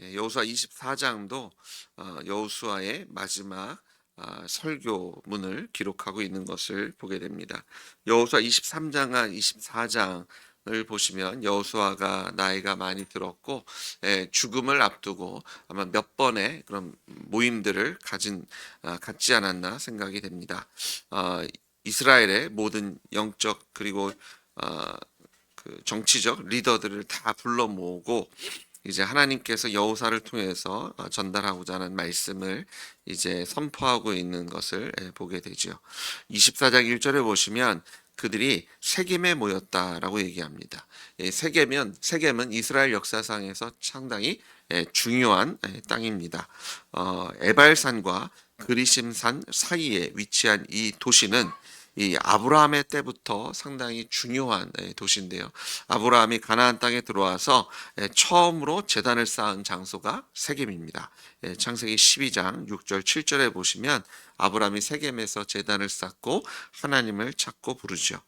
예, 여호수아 24장도 어, 여호수아의 마지막 아, 설교문을 기록하고 있는 것을 보게 됩니다. 여호수아 23장과 24장을 보시면 여호수아가 나이가 많이 들었고 예, 죽음을 앞두고 아마 몇 번의 그런 모임들을 가진 아, 갖지 않았나 생각이 됩니다. 아, 이스라엘의 모든 영적 그리고 아, 그 정치적 리더들을 다 불러 모으고 이제 하나님께서 여호사를 통해서 어, 전달하고자 하는 말씀을 이제 선포하고 있는 것을 예, 보게 되죠. 24장 1절에 보시면 그들이 세겜에 모였다라고 얘기합니다. 예, 세겜은 세겜은 이스라엘 역사상에서 상당히 예, 중요한 예, 땅입니다. 어, 에발산과 그리심산 사이에 위치한 이 도시는 이 아브라함의 때부터 상당히 중요한 예, 도시인데요. 아브라함이 가나안 땅에 들어와서 예, 처음으로 제단을 쌓은 장소가 세겜입니다. 예, 창세기 12장 6절 7절에 보시면 아브라함이 세겜에서 제단을 쌓고 하나님을 찾고 부르죠.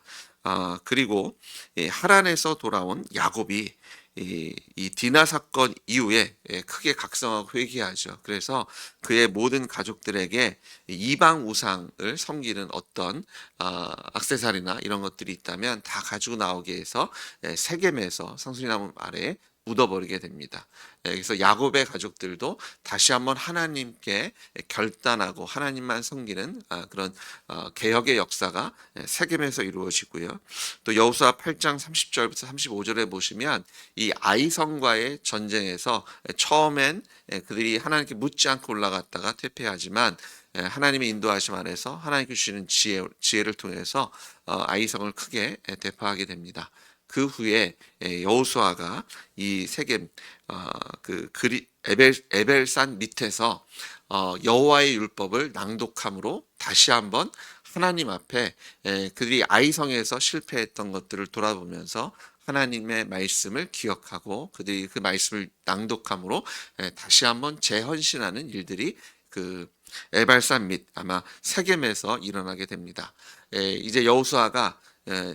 아, 그리고 이 하란에서 돌아온 야곱이 이, 이 디나 사건 이후에 예, 크게 각성하고 회개하죠. 그래서 그의 모든 가족들에게 이방 우상을 섬기는 어떤 아, 악세사리나 이런 것들이 있다면 다 가지고 나오게 해서 예, 세겜에서 상수리 나무 아래에 묻어버리게 됩니다. 예, 그래서 야곱의 가족들도 다시 한번 하나님께 결단하고 하나님만 섬기는 아, 그런 어, 개혁의 역사가 예, 세겜에서 이루어지고요. 또 여호수아 8장 30절부터 35절에 보시면 이 아이성과의 전쟁에서 처음엔 예, 그들이 하나님께 묻지 않고 올라갔다가 퇴폐하지만 예, 하나님의 인도하심 안에서 하나님께 주시는 지혜, 지혜를 통해서 어, 아이성을 크게 예, 대파하게 됩니다. 그 후에 예, 여호수아가 이 세겜 어, 그 그리 에벨 에벨산 밑에서 어, 여호와의 율법을 낭독함으로 다시 한번 하나님 앞에 에, 그들이 아이성에서 실패했던 것들을 돌아보면서 하나님의 말씀을 기억하고 그들이 그 말씀을 낭독함으로 에, 다시 한번 재헌신하는 일들이 그 에발산 및 아마 세겜에서 일어나게 됩니다. 에, 이제 여호수아가 에,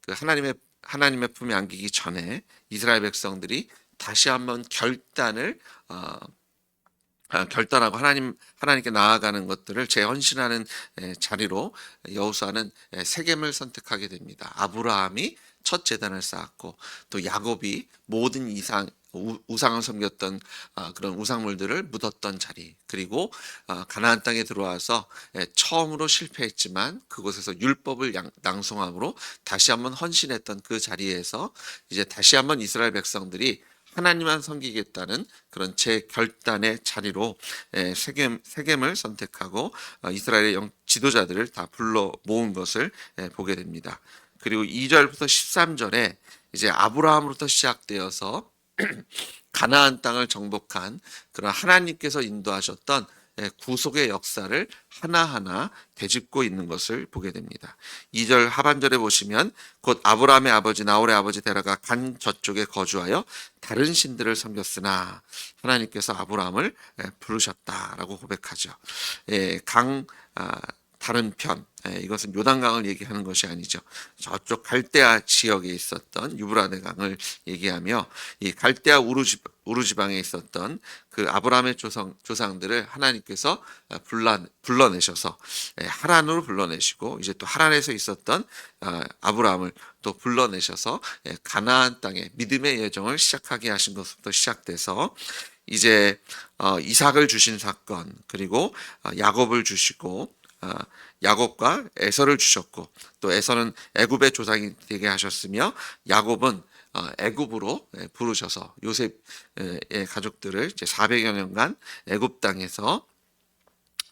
그 하나님의 하나님의 품에 안기기 전에 이스라엘 백성들이 다시 한번 결단을 어, 아, 결단하고 하나님 하나님께 나아가는 것들을 재헌신하는 에, 자리로 여호수아는 에, 세겜을 선택하게 됩니다. 아브라함이 첫 제단을 쌓았고 또 야곱이 모든 이상 우- 우상을 섬겼던 아, 그런 우상물들을 묻었던 자리 그리고 아, 가나안 땅에 들어와서 에, 처음으로 실패했지만 그곳에서 율법을 양- 낭송함으로 다시 한번 헌신했던 그 자리에서 이제 다시 한번 이스라엘 백성들이 하나님만 섬기겠다는 그런 제 결단의 자리로 에, 세겜 세겜을 선택하고 어, 이스라엘의 영 지도자들을 다 불러 모은 것을 에, 보게 됩니다. 그리고 2절부터 13절에 이제 아브라함으로부터 시작되어서 가나안 땅을 정복한 그런 하나님께서 인도하셨던 예, 구속의 역사를 하나하나 되짚고 있는 것을 보게 됩니다. 2절 하반절에 보시면 곧 아브라함의 아버지 나홀의 아버지 데라가 간 저쪽에 거주하여 다른 신들을 섬겼으나 하나님께서 아브라함을 예, 부르셨다라고 고백하죠. 예, 강 아, 다른 편 예, 이것은 요단강을 얘기하는 것이 아니죠. 저쪽 갈대아 지역에 있었던 유브라데 강을 얘기하며 이 갈대아 우르지, 우르지방에 있었던 그 아브라함의 조상, 조상들을 하나님께서 불러, 불러내셔서 예, 하란으로 불러내시고 이제 또 하란에서 있었던 아, 아브라함을 또 불러내셔서 예, 가나안 땅에 믿음의 여정을 시작하게 하신 것부터 시작돼서 이제 어, 이삭을 주신 사건 그리고 어, 야곱을 주시고 어, 야곱과 에서를 주셨고 또 에서는 애굽의 조상이 되게 하셨으며 야곱은 어, 애굽으로 예, 부르셔서 요셉의 가족들을 이제 400여 년간 애굽 땅에서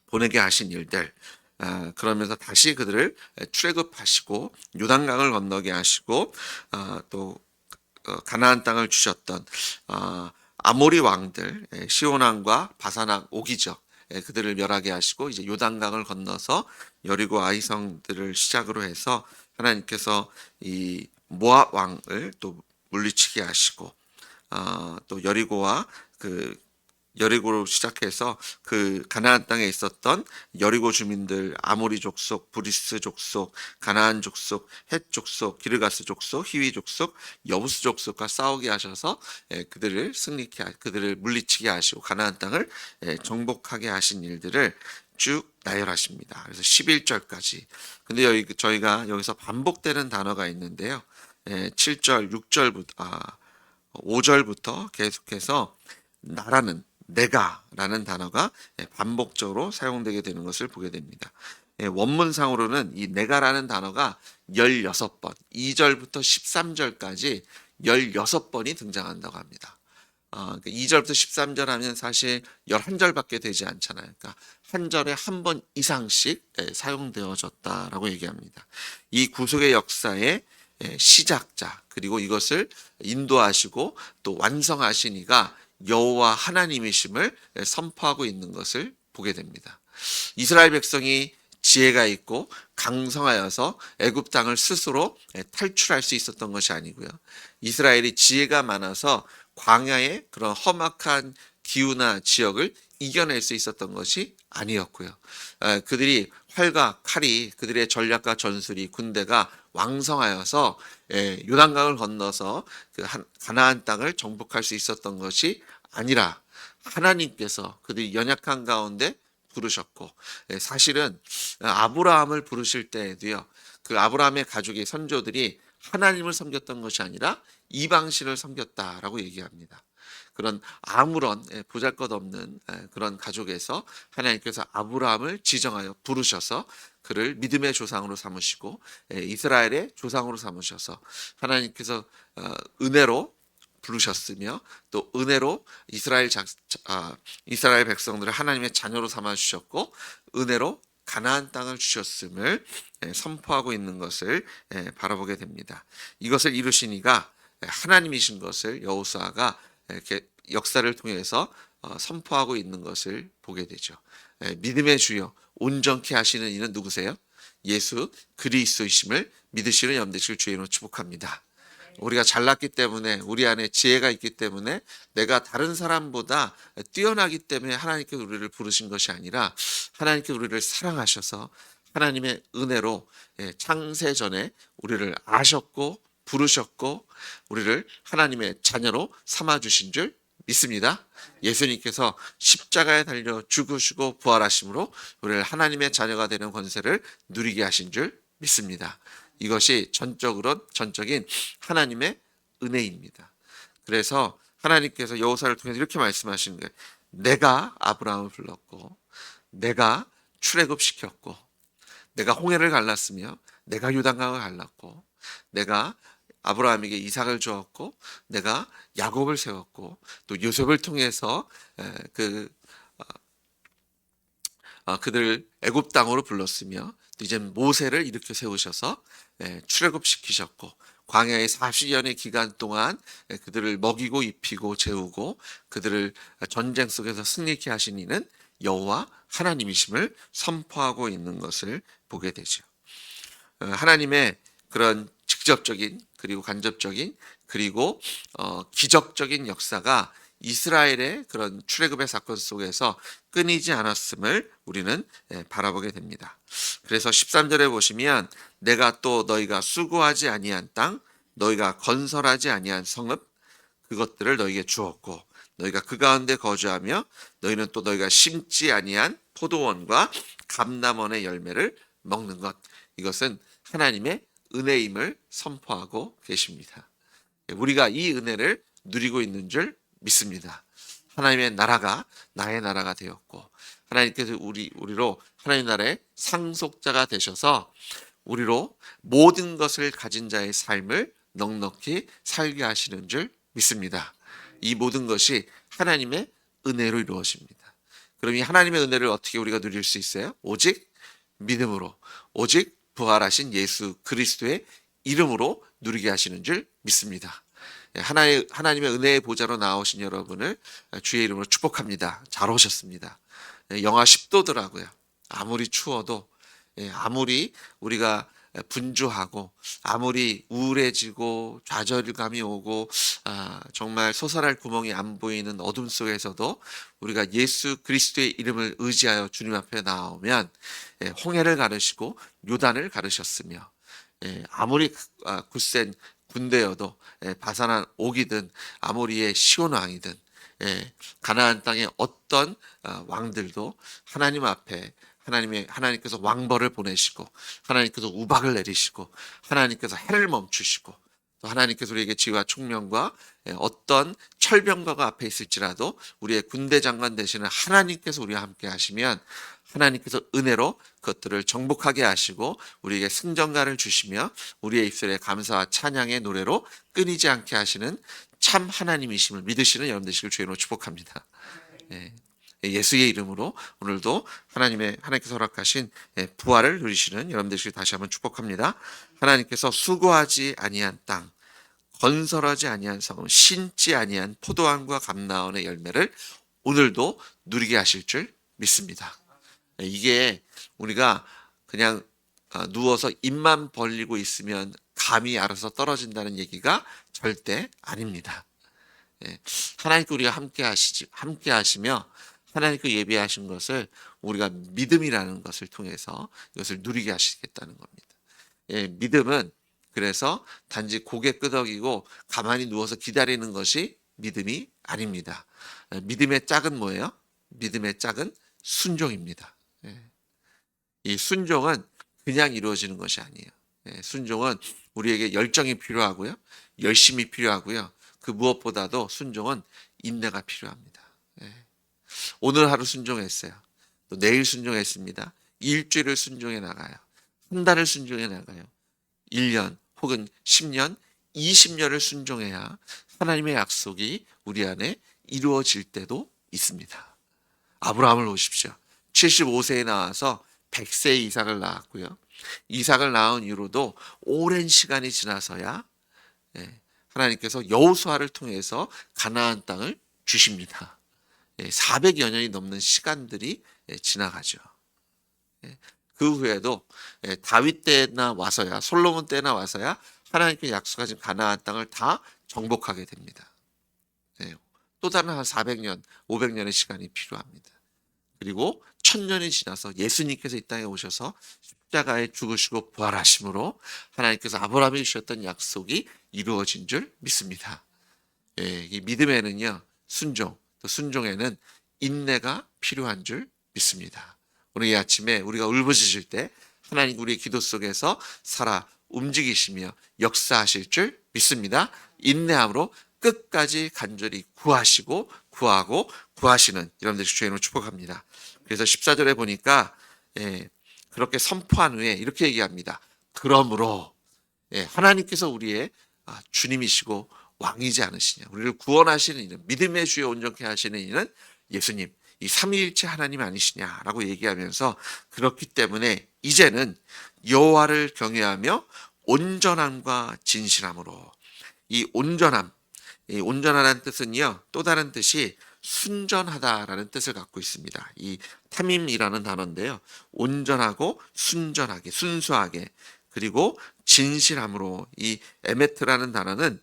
보내게 하신 일들 아, 그러면서 다시 그들을 출애굽하시고 요단강을 건너게 하시고 아, 또 어, 가나안 땅을 주셨던 아, 아모리 왕들 예, 시온왕과 바사낙 오기죠. 예, 그들을 멸하게 하시고 이제 요단강을 건너서 여리고 아이성들을 시작으로 해서 하나님께서 이 모압 왕을 또 물리치게 하시고 어, 또 여리고와 그 여리고로 시작해서 그 가나안 땅에 있었던 여리고 주민들 아모리 족속, 브리스 족속, 가나안 족속, 헷 족속, 기르가스 족속, 히위 족속, 여부스 족속과 싸우게 하셔서 예, 그들을 승리케 하- 그들을 물리치게 하시고 가나안 땅을 예, 정복하게 하신 일들을 쭉 나열하십니다. 그래서 11절까지. 근데 여기 저희가 여기서 반복되는 단어가 있는데요. 예, 7절, 6절부터 아 5절부터 계속해서 나라는 내가라는 단어가 예, 반복적으로 사용되게 되는 것을 보게 됩니다. 예, 원문상으로는 이 내가라는 단어가 16번, 2절부터 13절까지 16번이 등장한다고 합니다. 어, 2절부터 13절 하면 사실 11절밖에 되지 않잖아요. 그러니까 한 절에 한 번 이상씩 예, 사용되어졌다라고 얘기합니다. 이 구속의 역사의 예, 시작자 그리고 이것을 인도하시고 또 완성하시니가 여호와 하나님이심을 예, 선포하고 있는 것을 보게 됩니다. 이스라엘 백성이 지혜가 있고 강성하여서 애굽 땅을 스스로 예, 탈출할 수 있었던 것이 아니고요. 이스라엘이 지혜가 많아서 광야의 그런 험악한 기후나 지역을 이겨낼 수 있었던 것이 아니었고요. 에, 그들이 활과 칼이 그들의 전략과 전술이 군대가 왕성하여서 에, 요단강을 건너서 그 한- 가나안 땅을 정복할 수 있었던 것이 아니라 하나님께서 그들이 연약한 가운데 부르셨고 에, 사실은 아브라함을 부르실 때에도요. 그 아브라함의 가족의 선조들이 하나님을 섬겼던 것이 아니라 이방신을 섬겼다라고 얘기합니다. 그런 아무런 예, 보잘것없는 예, 그런 가족에서 하나님께서 아브라함을 지정하여 부르셔서 그를 믿음의 조상으로 삼으시고 예, 이스라엘의 조상으로 삼으셔서 하나님께서 어, 은혜로 부르셨으며 또 은혜로 이스라엘 작, 아, 이스라엘 백성들을 하나님의 자녀로 삼아 주셨고 은혜로 가나안 땅을 주셨음을 예, 선포하고 있는 것을 예, 바라보게 됩니다. 이것을 이루시니가 예, 하나님이신 것을 여호수아가 이렇게 역사를 통해서 어, 선포하고 있는 것을 보게 되죠. 예, 믿음의 주여 온전케 하시는 이는 누구세요? 예수 그리스도이심을 믿으시는 염대실 주의로 축복합니다. 우리가 잘났기 때문에 우리 안에 지혜가 있기 때문에 내가 다른 사람보다 뛰어나기 때문에 하나님께 우리를 부르신 것이 아니라 하나님께 우리를 사랑하셔서 하나님의 은혜로 예, 창세 전에 우리를 아셨고 부르셨고 우리를 하나님의 자녀로 삼아 주신 줄 믿습니다. 예수님께서 십자가에 달려 죽으시고 부활하심으로 우리를 하나님의 자녀가 되는 권세를 누리게 하신 줄 믿습니다. 이것이 전적으로 전적인 하나님의 은혜입니다. 그래서 하나님께서 여호사를 통해서 이렇게 말씀하시는 거예요. 내가 아브라함을 불렀고 내가 출애굽 시켰고 내가 홍해를 갈랐으며 내가 요단강을 갈랐고 내가 아브라함에게 이삭을 주었고 내가 야곱을 세웠고 또 요셉을 통해서 에, 그 어, 어, 그들 애굽 땅으로 불렀으며 또 이제 모세를 일으켜 세우셔서 에, 출애굽 시키셨고 광야의 40년의 기간 동안 에, 그들을 먹이고 입히고 재우고 그들을 전쟁 속에서 승리케 하신 이는 여호와 하나님이심을 선포하고 있는 것을 보게 되죠. 어, 하나님의 그런 직접적인 그리고 간접적인 그리고 어, 기적적인 역사가 이스라엘의 그런 출애굽의 사건 속에서 끊이지 않았음을 우리는 예, 바라보게 됩니다. 그래서 13절에 보시면 내가 또 너희가 수고하지 아니한 땅 너희가 건설하지 아니한 성읍 그것들을 너희에게 주었고 너희가 그 가운데 거주하며 너희는 또 너희가 심지 아니한 포도원과 감남원의 열매를 먹는 것 이것은 하나님의 은혜임을 선포하고 계십니다. 우리가 이 은혜를 누리고 있는 줄 믿습니다. 하나님의 나라가 나의 나라가 되었고 하나님께서 우리 우리로 하나님 나라의 상속자가 되셔서 우리로 모든 것을 가진 자의 삶을 넉넉히 살게 하시는 줄 믿습니다. 이 모든 것이 하나님의 은혜로 이루어집니다. 그럼 이 하나님의 은혜를 어떻게 우리가 누릴 수 있어요? 오직 믿음으로, 오직 부활하신 예수 그리스도의 이름으로 누리게 하시는 줄 믿습니다. 예, 하나의, 하나님의 은혜의 보좌로 나오신 여러분을 주의 이름으로 축복합니다. 잘 오셨습니다. 예, 영하 10도더라고요. 아무리 추워도, 예, 아무리 우리가 분주하고 아무리 우울해지고 좌절감이 오고 아, 정말 솟아날 구멍이 안 보이는 어둠 속에서도 우리가 예수 그리스도의 이름을 의지하여 주님 앞에 나오면 예, 홍해를 가르시고 요단을 가르셨으며 예, 아무리 아, 굳센 군대여도 예, 바산한 옥이든 아모리의 시온 왕이든 예, 가나안 땅의 어떤 아, 왕들도 하나님 앞에 하나님의 하나님께서 왕벌을 보내시고 하나님께서 우박을 내리시고 하나님께서 해를 멈추시고 또 하나님께서 우리에게 지혜와 총명과 예, 어떤 철병거가 앞에 있을지라도 우리의 군대 장관 되시는 하나님께서 우리와 함께 하시면 하나님께서 은혜로 그것들을 정복하게 하시고 우리에게 승전가를 주시며 우리의 입술에 감사와 찬양의 노래로 끊이지 않게 하시는 참 하나님이심을 믿으시는 여러분 되시길 주의로 축복합니다. 예. 예수의 이름으로 오늘도 하나님의 하나님께서 허락하신 예, 부활을 누리시는 여러분 되시길 다시 한번 축복합니다. 하나님께서 수고하지 아니한 땅, 건설하지 아니한 성, 신지 아니한 포도원과 감나원의 열매를 오늘도 누리게 하실 줄 믿습니다. 예, 이게 우리가 그냥 아, 누워서 입만 벌리고 있으면 감이 알아서 떨어진다는 얘기가 절대 아닙니다. 예, 하나님께 우리가 함께 하시지 함께 하시며 하나님께 예비하신 것을 우리가 믿음이라는 것을 통해서 이것을 누리게 하시겠다는 겁니다. 예, 믿음은 그래서 단지 고개 끄덕이고 가만히 누워서 기다리는 것이 믿음이 아닙니다. 예, 믿음의 짝은 뭐예요? 믿음의 짝은 순종입니다. 예. 이 순종은 그냥 이루어지는 것이 아니에요. 예, 순종은 우리에게 열정이 필요하고요. 열심이 필요하고요. 그 무엇보다도 순종은 인내가 필요합니다. 예. 오늘 하루 순종했어요. 또 내일 순종했습니다. 일주일을 순종해 나가요. 한 달을 순종해 나가요. 1년 혹은 10년, 20년을 순종해야 하나님의 약속이 우리 안에 이루어질 때도 있습니다. 아브라함을 보십시오. 75세에 나와서 100세 이삭을 낳았고요. 이삭을 낳은 이후로도 오랜 시간이 지나서야 예, 하나님께서 여호수아를 통해서 가나안 땅을 주십니다. 400여 년이 넘는 시간들이 예, 지나가죠. 예, 그 후에도 예, 다윗 때나 와서야 솔로몬 때나 와서야 하나님께 약속하신 가나안 땅을 다 정복하게 됩니다. 또 다른 한 400년, 500년의 시간이 필요합니다. 그리고 천년이 지나서 예수님께서 이 땅에 오셔서 십자가에 죽으시고 부활하심으로 하나님께서 아브라함이 주셨던 약속이 이루어진 줄 믿습니다. 예, 이 믿음에는요 순종, 또 순종에는 인내가 필요한 줄 믿습니다. 오늘 이 아침에 우리가 울부짖을 때 하나님 우리의 기도 속에서 살아 움직이시며 역사하실 줄 믿습니다. 인내함으로 끝까지 간절히 구하시고 구하고 구하시는 여러분들 주의 이름으로 축복합니다. 그래서 14절에 보니까 예, 그렇게 선포한 후에 이렇게 얘기합니다. 그러므로 예, 하나님께서 우리의 아, 주님이시고 왕이지 않으시냐. 우리를 구원하시는 이는 믿음의 주에 온전케 하시는 이는 예수님. 이 삼위일체 하나님 아니시냐라고 얘기하면서 그렇기 때문에 이제는 여호와를 경외하며 온전함과 진실함으로 이 온전함 이 온전하다는 뜻은요 또 다른 뜻이 순전하다라는 뜻을 갖고 있습니다. 이 탐임이라는 단어인데요. 온전하고 순전하게, 순수하게, 그리고 진실함으로 이 에메트라는 단어는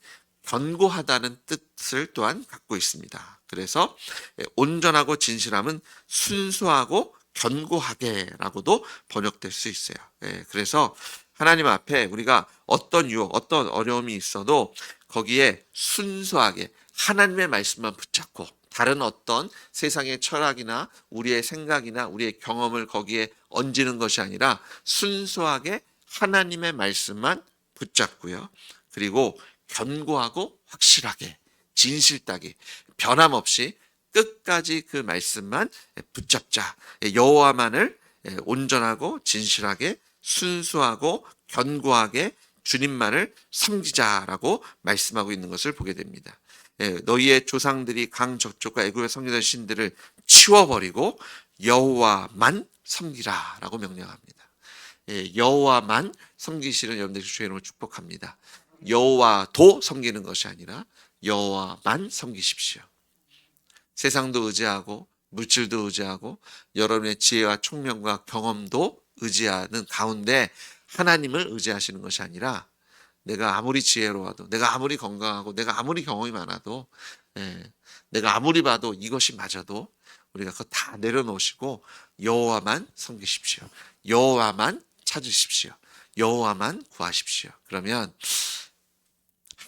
견고하다는 뜻을 또한 갖고 있습니다. 그래서 온전하고 진실함은 순수하고 견고하게라고도 번역될 수 있어요. 예, 그래서 하나님 앞에 우리가 어떤 유혹, 어떤 어려움이 있어도 거기에 순수하게 하나님의 말씀만 붙잡고 다른 어떤 세상의 철학이나 우리의 생각이나 우리의 경험을 거기에 얹는 것이 아니라 순수하게 하나님의 말씀만 붙잡고요. 그리고 견고하고 확실하게 진실되게 변함없이 끝까지 그 말씀만 붙잡자. 여호와만을 온전하고 진실하게 순수하고 견고하게 주님만을 섬기자라고 말씀하고 있는 것을 보게 됩니다. 너희의 조상들이 강 저쪽과 애굽에 섬기던 신들을 치워버리고 여호와만 섬기라라고 명령합니다. 여호와만 섬기시는 여러분들 주의 이름으로 축복합니다. 여호와도 섬기는 것이 아니라 여호와만 섬기십시오. 세상도 의지하고 물질도 의지하고 여러분의 지혜와 총명과 경험도 의지하는 가운데 하나님을 의지하시는 것이 아니라 내가 아무리 지혜로워도 내가 아무리 건강하고 내가 아무리 경험이 많아도 예, 내가 아무리 봐도 이것이 맞아도 우리가 그거 다 내려놓으시고 여호와만 섬기십시오. 여호와만 찾으십시오. 여호와만 구하십시오. 그러면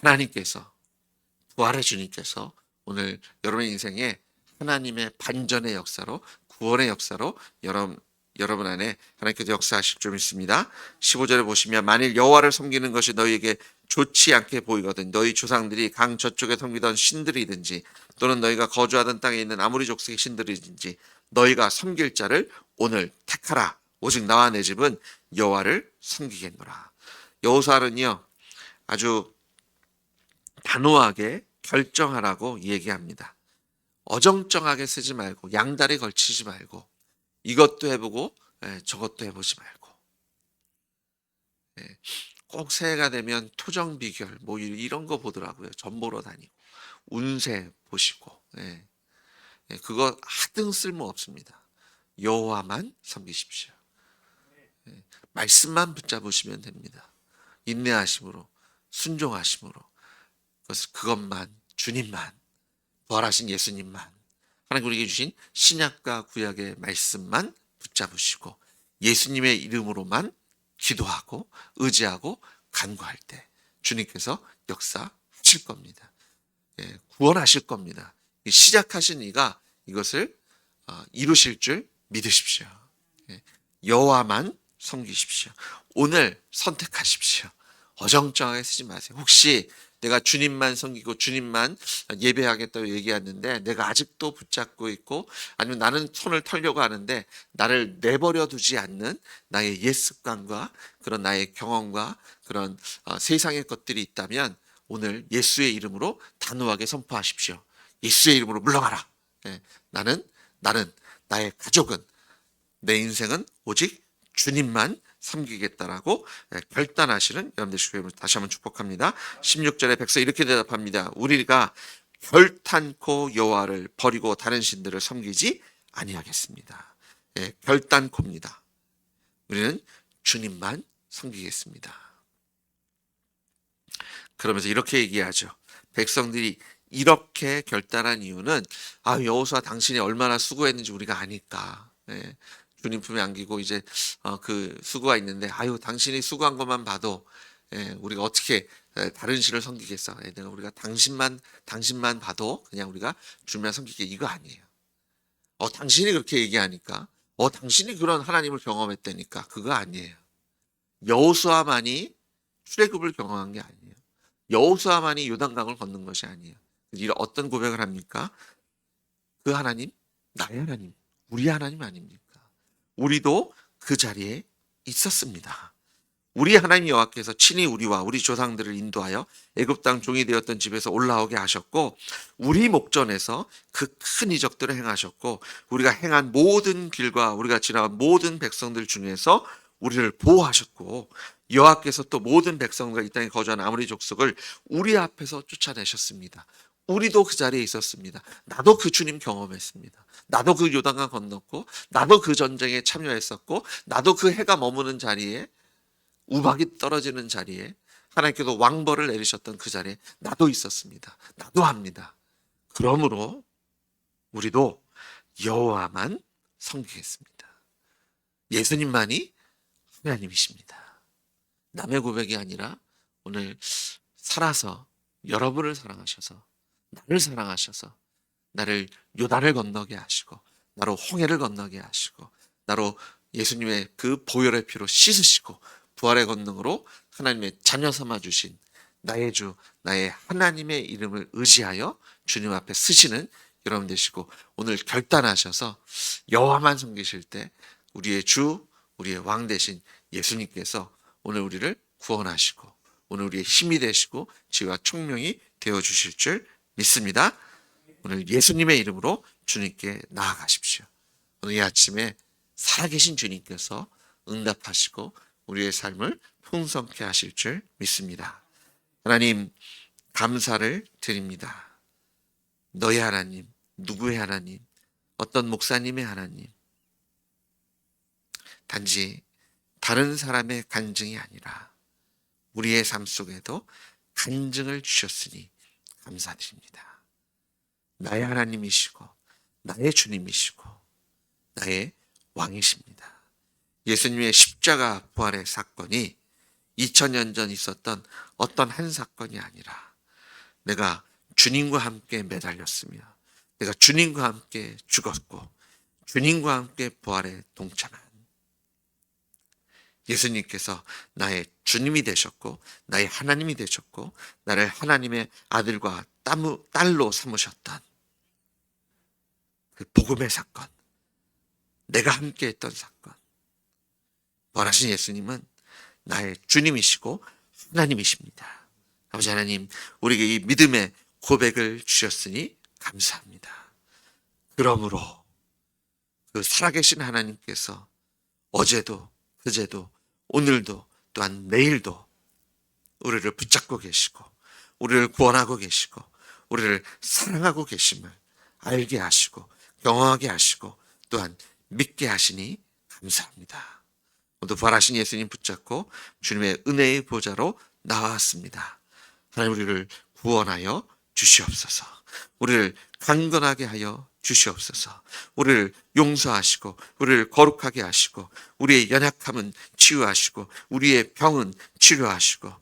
하나님께서 부활의 주님께서 오늘 여러분의 인생에 하나님의 반전의 역사로 구원의 역사로 여러분 여러분 안에 하나님께서 역사하실 줄 믿습니다. 15절에 보시면 만일 여호와를 섬기는 것이 너희에게 좋지 않게 보이거든 너희 조상들이 강 저쪽에 섬기던 신들이든지 또는 너희가 거주하던 땅에 있는 아무리 족속의 신들이든지 너희가 섬길 자를 오늘 택하라 오직 나와 내 집은 여호와를 섬기겠노라. 여호사는요 아주 단호하게 결정하라고 얘기합니다. 어정쩡하게 쓰지 말고 양다리 걸치지 말고 이것도 해보고 예, 저것도 해보지 말고 예, 꼭 새해가 되면 토정 비결 뭐 이- 이런 거 보더라고요. 전 보러 다니고 운세 보시고 예. 예, 그거 하등 쓸모 없습니다. 여호와만 섬기십시오. 예, 말씀만 붙잡으시면 됩니다. 인내하심으로 순종하심으로 그것만 주님만 부활하신 예수님만 하나님 우리에게 주신 신약과 구약의 말씀만 붙잡으시고 예수님의 이름으로만 기도하고 의지하고 간구할 때 주님께서 역사하실 겁니다. 예, 구원하실 겁니다. 이 시작하신 이가 이것을 어, 이루실 줄 믿으십시오. 예, 여호와만 섬기십시오. 오늘 선택하십시오. 어정쩡하게 쓰지 마세요. 혹시 내가 주님만 섬기고 주님만 예배하겠다고 얘기했는데 내가 아직도 붙잡고 있고 아니면 나는 손을 털려고 하는데 나를 내버려 두지 않는 나의 옛 습관과 그런 나의 경험과 그런 어, 세상의 것들이 있다면 오늘 예수의 이름으로 단호하게 선포하십시오. 예수의 이름으로 물러가라. 예, 나는 나는 나의 가족은 내 인생은 오직 주님만 섬기겠다라고 예, 결단하시는 여러분 되시고 다시 한번 축복합니다. 16절에 백성 이렇게 대답합니다. 우리가 결탄코 여호와를 버리고 다른 신들을 섬기지 아니하겠습니다. 예, 결단코입니다. 우리는 주님만 섬기겠습니다. 그러면서 이렇게 얘기하죠. 백성들이 이렇게 결단한 이유는 아 여호수아 당신이 얼마나 수고했는지 우리가 아니까. 예, 주님 품에 안기고 이제 어, 그 수고가 있는데 아유 당신이 수고한 것만 봐도 예, 우리가 어떻게 예, 다른 신을 섬기겠어? 예, 내가 우리가 당신만 당신만 봐도 그냥 우리가 주님만 섬기게 이거 아니에요. 어 당신이 그렇게 얘기하니까 어 당신이 그런 하나님을 경험했다니까 그거 아니에요. 여호수아만이 출애굽을 경험한 게 아니에요. 여호수아만이 요단강을 건넌 것이 아니에요. 이런 어떤 고백을 합니까? 그 하나님 나의 하나님 우리 하나님 아닙니까? 우리도 그 자리에 있었습니다. 우리 하나님 여호와께서 친히 우리와 우리 조상들을 인도하여 애굽 땅 종이 되었던 집에서 올라오게 하셨고 우리 목전에서 그 큰 이적들을 행하셨고 우리가 행한 모든 길과 우리가 지나간 모든 백성들 중에서 우리를 보호하셨고 여호와께서 또 모든 백성과 이 땅에 거주하는 아무리 족속을 우리 앞에서 쫓아내셨습니다. 우리도 그 자리에 있었습니다. 나도 그 주님 경험했습니다. 나도 그 요단강 건넜고, 나도 그 전쟁에 참여했었고, 나도 그 해가 머무는 자리에, 우박이 떨어지는 자리에, 하나님께서 왕벌을 내리셨던 그 자리에 나도 있었습니다. 나도 합니다. 그러므로 우리도 여호와만 섬기겠습니다. 예수님만이 하나님이십니다. 남의 고백이 아니라 오늘 살아서 여러분을 사랑하셔서 나를 사랑하셔서 나를 요단을 건너게 하시고 나로 홍해를 건너게 하시고 나로 예수님의 그 보혈의 피로 씻으시고 부활의 권능으로 하나님의 자녀 삼아 주신 나의 주 나의 하나님의 이름을 의지하여 주님 앞에 쓰시는 여러분 되시고 오늘 결단하셔서 여호와만 섬기실 때 우리의 주 우리의 왕 되신 예수님께서 오늘 우리를 구원하시고 오늘 우리의 힘이 되시고 지혜와 총명이 되어 주실 줄 믿습니다. 오늘 예수님의 이름으로 주님께 나아가십시오. 오늘 이 아침에 살아계신 주님께서 응답하시고 우리의 삶을 풍성케 하실 줄 믿습니다. 하나님 감사를 드립니다. 너의 하나님, 누구의 하나님, 어떤 목사님의 하나님, 단지 다른 사람의 간증이 아니라 우리의 삶 속에도 간증을 주셨으니 감사드립니다. 나의 하나님이시고 나의 주님이시고 나의 왕이십니다. 예수님의 십자가 부활의 사건이 2000년 전 있었던 어떤 한 사건이 아니라 내가 주님과 함께 매달렸으며 내가 주님과 함께 죽었고 주님과 함께 부활에 동참한 예수님께서 나의 주님이 되셨고 나의 하나님이 되셨고 나를 하나님의 아들과 딸로 삼으셨던 그 복음의 사건 내가 함께 했던 사건 원하신 예수님은 나의 주님이시고 하나님이십니다. 아버지 하나님 우리에게 이 믿음의 고백을 주셨으니 감사합니다. 그러므로 그 살아계신 하나님께서 어제도 그제도 오늘도 또한 내일도 우리를 붙잡고 계시고 우리를 구원하고 계시고 우리를 사랑하고 계심을 알게 하시고 경험하게 하시고 또한 믿게 하시니 감사합니다. 모두 부활하신 예수님 붙잡고 주님의 은혜의 보좌로 나왔습니다. 하나님 우리를 구원하여 주시옵소서. 우리를 강건하게 하여 주시옵소서. 우리를 용서하시고 우리를 거룩하게 하시고 우리의 연약함은 치유하시고 우리의 병은 치료하시고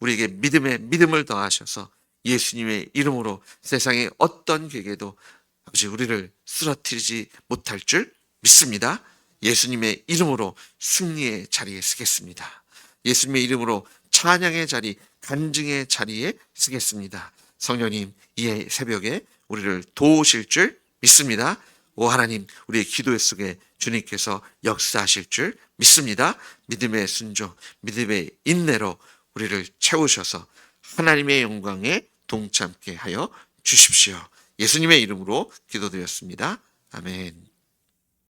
우리에게 믿음에 믿음을 더하셔서 예수님의 이름으로 세상의 어떤 계계도 아버지 우리를 쓰러뜨리지 못할 줄 믿습니다. 예수님의 이름으로 승리의 자리에 서겠습니다. 예수님의 이름으로 찬양의 자리, 간증의 자리에 서겠습니다. 성령님, 이 새벽에 우리를 도우실 줄 믿습니다. 오 하나님, 우리의 기도 속에 주님께서 역사하실 줄 믿습니다. 믿음의 순종, 믿음의 인내로 우리를 채우셔서 하나님의 영광에 동참케 하여 주십시오. 예수님의 이름으로 기도드렸습니다. 아멘.